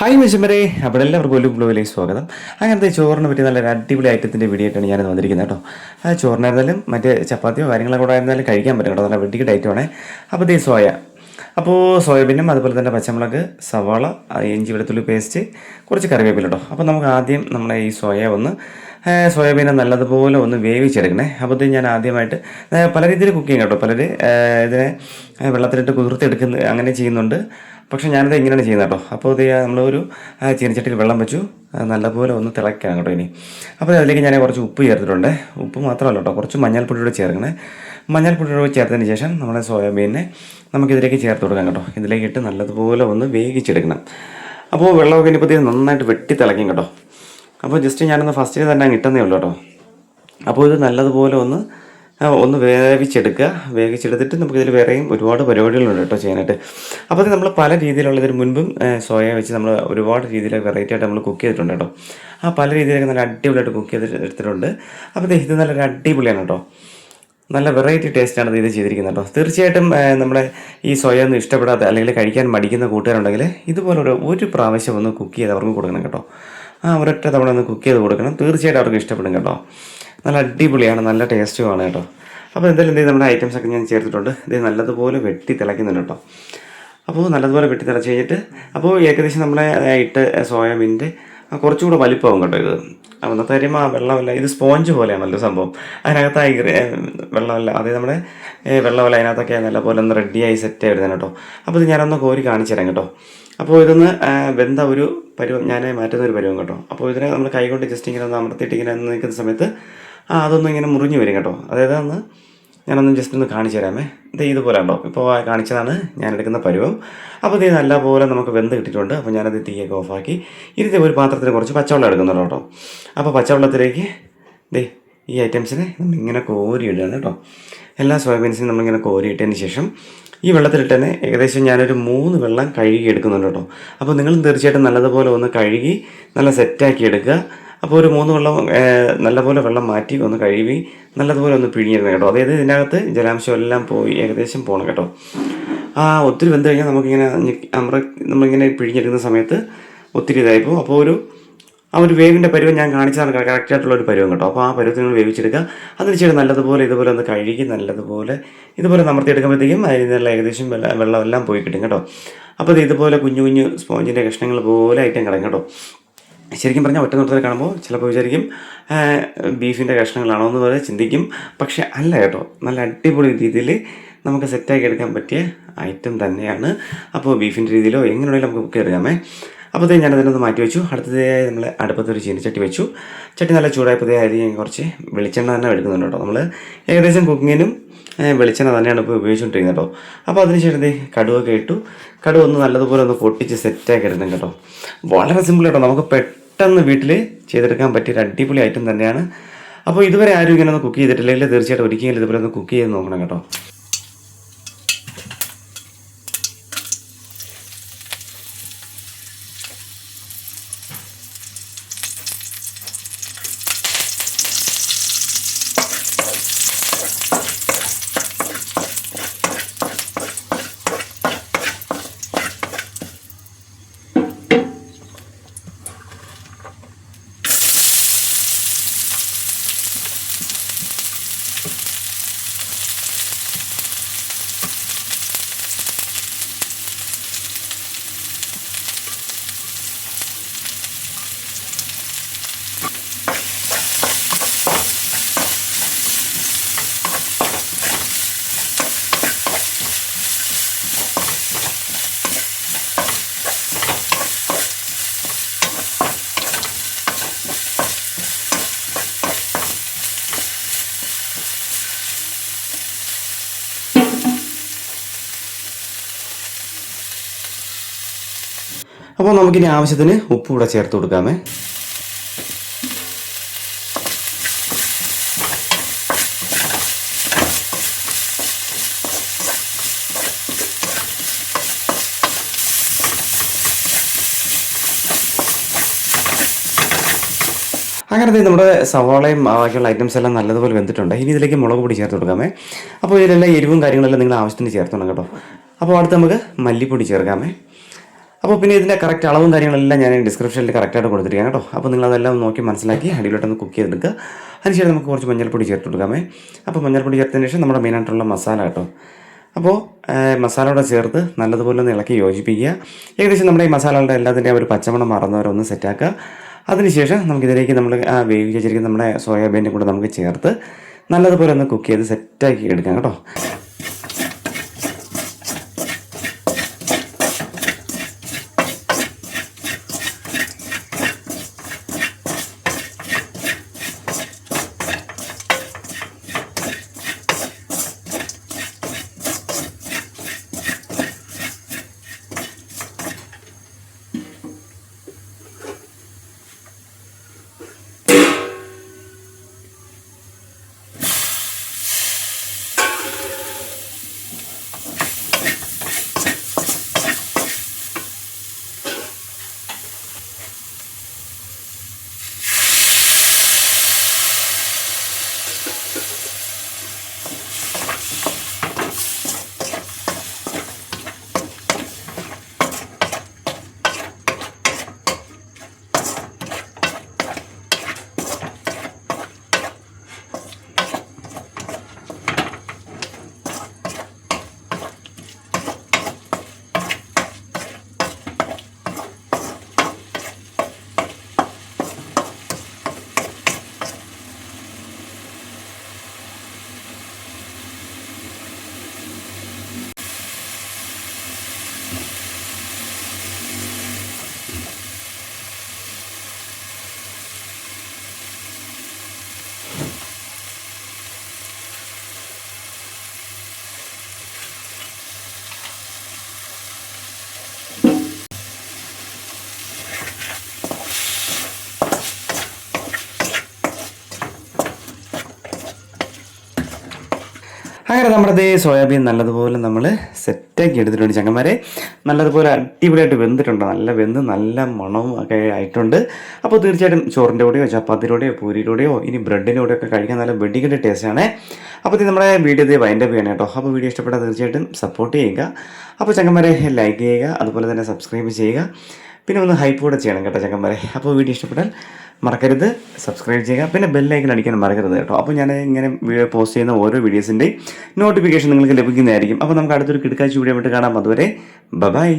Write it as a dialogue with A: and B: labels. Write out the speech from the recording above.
A: Hi മിശമരെ അവിടെ എല്ലാവർക്കും ഒരു ബ്ലോയിലേക്ക് സ്വാഗതം. അങ്ങനത്തെ ചോറിനെ പറ്റി നല്ലൊരു അടിപൊളി ഐറ്റത്തിന്റെ വീഡിയോ ആയിട്ടാണ് ഞാൻ വന്നിരിക്കുന്നത് കേട്ടോ. ആ ചോറിനായിരുന്നാലും മറ്റേ ചപ്പാത്തിയോ കാര്യങ്ങളൊക്കെ കൂടെ ആയിരുന്നാലും കഴിക്കാൻ പറ്റും കേട്ടോ. നല്ല വെട്ടിക്ക് ഡയറ്റുമാണ് അപ്പോൾ ഇതേ സോയ. അപ്പോൾ സോയാബീനും അതുപോലെ തന്നെ പച്ചമുളക് സവാള ഇഞ്ചി വെളുത്തുള്ളി പേസ്റ്റ് കുറച്ച് കറിവേപ്പില കേട്ടോ. അപ്പോൾ നമുക്ക് ആദ്യം നമ്മളെ ഈ സോയ ഒന്ന് സോയാബീനെ നല്ലതുപോലെ ഒന്ന് വേവിച്ചെടുക്കണേ. അപ്പോൾ ഞാൻ ആദ്യമായിട്ട് പല രീതിയിൽ കുക്ക് ചെയ്യും കേട്ടോ. പലർ ഇതിനെ വെള്ളത്തിലിട്ട് കുതിർത്തെടുക്കുന്ന അങ്ങനെ ചെയ്യുന്നുണ്ട്. പക്ഷേ ഞാനിത് എങ്ങനെയാണ് ചെയ്യുന്നത് കേട്ടോ. അപ്പോൾ ഇത് നമ്മളൊരു ചീനച്ചട്ടിയിൽ വെള്ളം വെച്ചു. നല്ലപോലെ ഒന്ന് തിളയ്ക്കണം കേട്ടോ ഇനി. അപ്പോൾ അതിലേക്ക് ഞാൻ കുറച്ച് ഉപ്പ് ചേർത്തിട്ടുണ്ട്. ഉപ്പ് മാത്രമല്ല കേട്ടോ കുറച്ച് മഞ്ഞൾപ്പൊടി കൂടെ ചേർക്കണേ. മഞ്ഞൾപ്പൊടി കൂടെ ചേർത്തതിന് ശേഷം നമ്മുടെ സോയാബീനെ നമുക്കിതിലേക്ക് ചേർത്ത് കൊടുക്കാം കേട്ടോ. ഇതിലേക്ക് ഇട്ട് നല്ലതുപോലെ ഒന്ന് വേവിച്ചെടുക്കണം. അപ്പോൾ വെള്ളമൊക്കെ ഇനിയിപ്പോൾ നന്നായിട്ട് വെട്ടി തിളക്കും കേട്ടോ. അപ്പോൾ ജസ്റ്റ് ഞാനൊന്ന് ഫസ്റ്റിൽ തന്നെ കിട്ടുന്നേ ഉള്ളൂ കേട്ടോ. അപ്പോൾ ഇത് നല്ലതുപോലെ ഒന്ന് ഒന്ന് വേവിച്ചെടുക്കുക. വേവിച്ചെടുത്തിട്ട് നമുക്കിതിൽ വേറെയും ഒരുപാട് പരിപാടികളുണ്ട് കേട്ടോ ചെയ്യാനായിട്ട്. അപ്പോൾ അത് നമ്മൾ പല രീതിയിലുള്ള ഇതിന് മുൻപും സോയ വെച്ച് നമ്മൾ ഒരുപാട് രീതിയിൽ വെറൈറ്റി ആയിട്ട് നമ്മൾ കുക്ക് ചെയ്തിട്ടുണ്ട് കേട്ടോ. ആ പല രീതിയിലൊക്കെ നല്ല അടിപൊളിയായിട്ട് കുക്ക് ചെയ്ത് എടുത്തിട്ടുണ്ട്. അപ്പോൾ ഇത് നല്ലൊരു അടിപൊളിയാണ് കേട്ടോ. നല്ല വെറൈറ്റി ടേസ്റ്റാണ് ഇത് ചെയ്തിരിക്കുന്നത് കേട്ടോ. തീർച്ചയായിട്ടും നമ്മുടെ ഈ സോയ ഒന്നും ഇഷ്ടപ്പെടാത്ത അല്ലെങ്കിൽ കഴിക്കാൻ മടിക്കുന്ന കൂട്ടുകാരുണ്ടെങ്കിൽ ഇതുപോലെ ഒരു ഒരു പ്രാവശ്യം ഒന്ന് കുക്ക് ചെയ്ത് അവർക്ക് കൊടുക്കണം കേട്ടോ. ആ ഒരൊറ്റ തവണ ഒന്ന് കുക്ക് ചെയ്ത് കൊടുക്കണം. തീർച്ചയായിട്ടും അവർക്ക് ഇഷ്ടപ്പെടും കേട്ടോ. നല്ല അടിപൊളിയാണ് നല്ല ടേസ്റ്റുമാണ് കേട്ടോ. അപ്പോൾ എന്തായാലും എന്തെങ്കിലും നമ്മുടെ ഐറ്റംസ് ഒക്കെ ഞാൻ ചേർത്തിട്ടുണ്ട്. ഇത് നല്ലതുപോലെ വെട്ടി തിളയ്ക്കുന്നുണ്ട് കേട്ടോ. അപ്പോൾ നല്ലതുപോലെ വെട്ടി തിളച്ച് കഴിഞ്ഞിട്ട് അപ്പോൾ ഏകദേശം നമ്മളെ ഇട്ട് സോയാബീന്റെ കുറച്ചുകൂടെ വലിപ്പമാകും കേട്ടോ ഇത്. അന്നത്തെ കാര്യം ആ വെള്ളമല്ല ഇത് സ്പോഞ്ച് പോലെയാണല്ലോ സംഭവം. അതിനകത്ത് ആ വെള്ളമല്ല അതായത് നമ്മുടെ വെള്ളമല്ല അതിനകത്തൊക്കെ നല്ലപോലെ ഒന്ന് റെഡിയായി സെറ്റ് ആയിരുന്നു കേട്ടോ. അപ്പോൾ ഇത് ഞാനൊന്ന് കോരി കാണിച്ചു തരാം കേട്ടോ. അപ്പോൾ ഇതൊന്ന് വെന്ത ഒരു പരുവം ഞാൻ മാറ്റുന്ന ഒരു പരുവം കേട്ടോ. അപ്പോൾ ഇതിനെ നമ്മൾ കൈകൊണ്ട് ജസ്റ്റ് ഇങ്ങനെ ഒന്ന് അമർത്തിയിട്ട് ഇങ്ങനെ നിൽക്കുന്ന സമയത്ത് ആ അതൊന്നും ഇങ്ങനെ മുറിഞ്ഞു വരും കേട്ടോ. അതായത് അന്ന് ഞാനൊന്ന് ജസ്റ്റ് ഒന്ന് കാണിച്ചു തരാമേ. ഇത് ഇതുപോലെ ഉണ്ടോ? ഇപ്പോൾ കാണിച്ചതാണ് ഞാൻ എടുക്കുന്ന പരുവം. അപ്പോൾ ഇത് നല്ലപോലെ നമുക്ക് വെന്ത് കിട്ടിയിട്ടുണ്ട്. അപ്പോൾ ഞാനത് തീയൊക്കെ ഓഫാക്കി ഇരുത്തി ഒരു പാത്രത്തിൽ കുറച്ച് പച്ചവെള്ളം എടുക്കുന്നുണ്ട് കേട്ടോ. അപ്പോൾ പച്ചവെള്ളത്തിലേക്ക് ദേ ഈ ഐറ്റംസിനെ നമ്മളിങ്ങനെ കോരി ഇടുകയാണ് കേട്ടോ. എല്ലാ സോയാബീൻസിനും നമ്മളിങ്ങനെ കോരി ഇട്ടതിന് ശേഷം ഈ വെള്ളത്തിലിട്ട് തന്നെ ഏകദേശം ഞാനൊരു മൂന്ന് വെള്ളം കഴുകി എടുക്കുന്നുണ്ട് കേട്ടോ. അപ്പോൾ നിങ്ങൾ തീർച്ചയായിട്ടും നല്ലതുപോലെ ഒന്ന് കഴുകി നല്ല സെറ്റാക്കി എടുക്കുക. അപ്പോൾ ഒരു മൂന്ന് വെള്ളം നല്ലപോലെ വെള്ളം മാറ്റി ഒന്ന് കഴുകി നല്ലതുപോലെ ഒന്ന് പിഴിഞ്ഞിരുന്നു കേട്ടോ. അതായത് ഇതിനകത്ത് ജലാംശം എല്ലാം പോയി ഏകദേശം പോകണം കേട്ടോ. ആ ഒത്തിരി വെന്ത് കഴിഞ്ഞാൽ നമുക്കിങ്ങനെ അമ്ര നമ്മളിങ്ങനെ പിഴിഞ്ഞെടുക്കുന്ന സമയത്ത് ഒത്തിരി ഇതായിപ്പോൾ അപ്പോൾ ഒരു ആ ഒരു വേവിന്റെ പരുവം ഞാൻ കാണിച്ചതാണ് കറക്റ്റായിട്ടുള്ള ഒരു പരുവം കേട്ടോ. അപ്പോൾ ആ പരുവത്തിൽ നിങ്ങൾ വേവിച്ചെടുക്കുക. അതിനുശേഷം നല്ലതുപോലെ ഇതുപോലെ ഒന്ന് കഴുകി നല്ലതുപോലെ ഇതുപോലെ നമർത്തിയെടുക്കുമ്പോഴത്തേക്കും അതിനുള്ള ഏകദേശം വെള്ളം വെള്ളമെല്ലാം പോയി കിട്ടും കേട്ടോ. അപ്പോൾ ഇത് ഇതുപോലെ കുഞ്ഞു കുഞ്ഞു സ്പോഞ്ചിന്റെ കഷ്ണങ്ങൾ പോലെ ഐറ്റം കിടക്കും കേട്ടോ. ശരിക്കും പറഞ്ഞാൽ ഒറ്റ നോട്ടത്തിൽ കാണുമ്പോൾ ചിലപ്പോൾ വിചാരിക്കും ബീഫിന്റെ കഷ്ണങ്ങളാണോ എന്ന് വരെ ചിന്തിക്കും. പക്ഷേ അല്ല കേട്ടോ നല്ല അടിപൊളി രീതിയിൽ നമുക്ക് സെറ്റാക്കി എടുക്കാൻ പറ്റിയ ഐറ്റം തന്നെയാണ്. അപ്പോൾ ബീഫിന്റെ രീതിയിലോ എങ്ങനെയാണെങ്കിലും നമുക്ക് കുക്ക് എടുക്കാമേ. അപ്പോൾ ഇത് ഞാനതിനൊന്ന് മാറ്റി വെച്ചു. അടുത്തതായി നമ്മൾ അടുപ്പത്തൊരു ചീനച്ചട്ടി വെച്ചു. ചട്ടി നല്ല ചൂടായപ്പോഴത്തേ അരി ഞാൻ കുറച്ച് വെളിച്ചെണ്ണ തന്നെ എടുക്കുന്നുണ്ട് കേട്ടോ. നമ്മൾ ഏകദേശം കുക്കിങ്ങിനും വെളിച്ചെണ്ണ തന്നെയാണ് ഇപ്പോൾ ഉപയോഗിച്ചുകൊണ്ടിരിക്കുന്നത് കേട്ടോ. അപ്പോൾ അതിനുശേഷം കടുവൊക്കെ ഇട്ടു. കടുവ ഒന്ന് നല്ലതുപോലെ ഒന്ന് പൊട്ടിച്ച് സെറ്റാക്കി എടുക്കണം കേട്ടോ. വളരെ സിമ്പിൾ കേട്ടോ. നമുക്ക് പെട്ടെന്ന് വീട്ടിൽ ചെയ്തെടുക്കാൻ പറ്റിയ ഒരു അടിപൊളി ഐറ്റം തന്നെയാണ്. അപ്പോൾ ഇതുവരെ ആരും ഇങ്ങനെ ഒന്ന് കുക്ക് ചെയ്തിട്ടില്ലെങ്കിൽ തീർച്ചയായിട്ടും ഒരിക്കലും ഇതുപോലെ ഒന്ന് കുക്ക് ചെയ്ത് നോക്കണം കേട്ടോ. അപ്പോൾ നമുക്കിനി ആവശ്യത്തിന് ഉപ്പ് കൂടെ ചേർത്ത് കൊടുക്കാമേ. അങ്ങനത്തെ നമ്മുടെ സവാളയും ബാക്കിയുള്ള ഐറ്റംസ് എല്ലാം നല്ലതുപോലെ വെന്തിട്ടുണ്ട്. ഇനി ഇതിലേക്ക് മുളക് പൊടി ചേർത്ത് കൊടുക്കാമേ. അപ്പോൾ ഇതിലെല്ലാം എരിവും കാര്യങ്ങളെല്ലാം നിങ്ങൾ ആവശ്യത്തിന് ചേർത്തോണം കേട്ടോ. അപ്പോൾ അടുത്ത് നമുക്ക് മല്ലിപ്പൊടി ചേർക്കാമേ. അപ്പോൾ പിന്നെ ഇതിന്റെ കറക്റ്റ് അളവും കാര്യങ്ങളെല്ലാം ഞാൻ ഡിസ്ക്രിപ്ഷനിൽ കറക്റ്റായിട്ട് കൊടുത്തിരിക്കാം കേട്ടോ. അപ്പോൾ നിങ്ങൾ അതെല്ലാം നോക്കി മനസ്സിലാക്കി അടിയിലോട്ടൊന്ന് കുക്ക് ചെയ്തെടുക്കുക. അതിനുശേഷം നമുക്ക് കുറച്ച് മഞ്ഞൾപ്പൊടി ചേർത്ത് കൊടുക്കാമേ. അപ്പോൾ മഞ്ഞൾപ്പൊടി ചേർത്തതിന് ശേഷം നമ്മുടെ മെയിനായിട്ടുള്ള മസാല കേട്ടോ. അപ്പോൾ മസാലയോടെ ചേർത്ത് നല്ലതുപോലെ ഒന്ന് ഇളക്കി യോജിപ്പിക്കുക. ഏകദേശം നമ്മുടെ ഈ മസാലകളുടെ എല്ലാത്തിന്റെ ഒരു പച്ചമണം മറന്നവരെ ഒന്ന് സെറ്റാക്കുക അതിനുശേഷം നമുക്കിതിലേക്ക് നമ്മൾ ആ വേവിച്ച് വെച്ചിരിക്കുന്ന നമ്മുടെ സോയാബീന്റെ കൂടെ നമുക്ക് ചേർത്ത് നല്ലതുപോലെ ഒന്ന് കുക്ക് ചെയ്ത് സെറ്റാക്കി എടുക്കാം കേട്ടോ. അങ്ങനെ നമ്മുടെ ദേ സോയാബീൻ നല്ലതുപോലെ നമ്മൾ സെറ്റാക്കി എടുത്തിട്ടുണ്ട് ചങ്ങന്മാരെ. നല്ലതുപോലെ അടിപൊളിയായിട്ട് വെന്തിട്ടുണ്ട്. നല്ല വെന്ത് നല്ല മണവും ഒക്കെ ആയിട്ടുണ്ട്. അപ്പോൾ തീർച്ചയായിട്ടും ചോറിന്റെ കൂടെയോ ചപ്പാത്തിയിലൂടെയോ പൂരിയിലൂടെയോ ഇനി ബ്രെഡിന്റെ ഒക്കെ കഴിക്കാൻ നല്ല വെഡിങ്ങിന്റെ ടേസ്റ്റാണ് അപ്പോൾ ഇത് നമ്മുടെ വീഡിയോ ഇത് വൈൻഡപ്പ് ചെയ്യണം കേട്ടോ. അപ്പോൾ വീഡിയോ ഇഷ്ടപ്പെട്ടാൽ തീർച്ചയായിട്ടും സപ്പോർട്ട് ചെയ്യുക. അപ്പോൾ ചങ്ങന്മാരെ ലൈക്ക് ചെയ്യുക. അതുപോലെ തന്നെ സബ്സ്ക്രൈബ് ചെയ്യുക. പിന്നെ ഒന്ന് ഹൈപ്പ് കൂടെ ചെയ്യണം കേട്ടോ ചങ്ങന്മാരെ. അപ്പോൾ വീഡിയോ ഇഷ്ടപ്പെട്ടാൽ മറക്കരുത്. സബ്സ്ക്രൈബ് ചെയ്യുക. പിന്നെ ബെല്ലൈക്കൻ അടിക്കാൻ മറക്കരുത് കേട്ടോ. അപ്പോൾ ഞാൻ ഇങ്ങനെ വീഡിയോ പോസ്റ്റ് ചെയ്യുന്ന ഓരോ വീഡിയോസിന്റെയും നോട്ടിഫിക്കേഷൻ നിങ്ങൾക്ക് ലഭിക്കുന്നതായിരിക്കും. അപ്പോൾ നമുക്ക് അടുത്തൊരു കിടക്കാഴ്ച വീഡിയോ ആയിട്ട് കാണാം. അതുവരെ ബൈ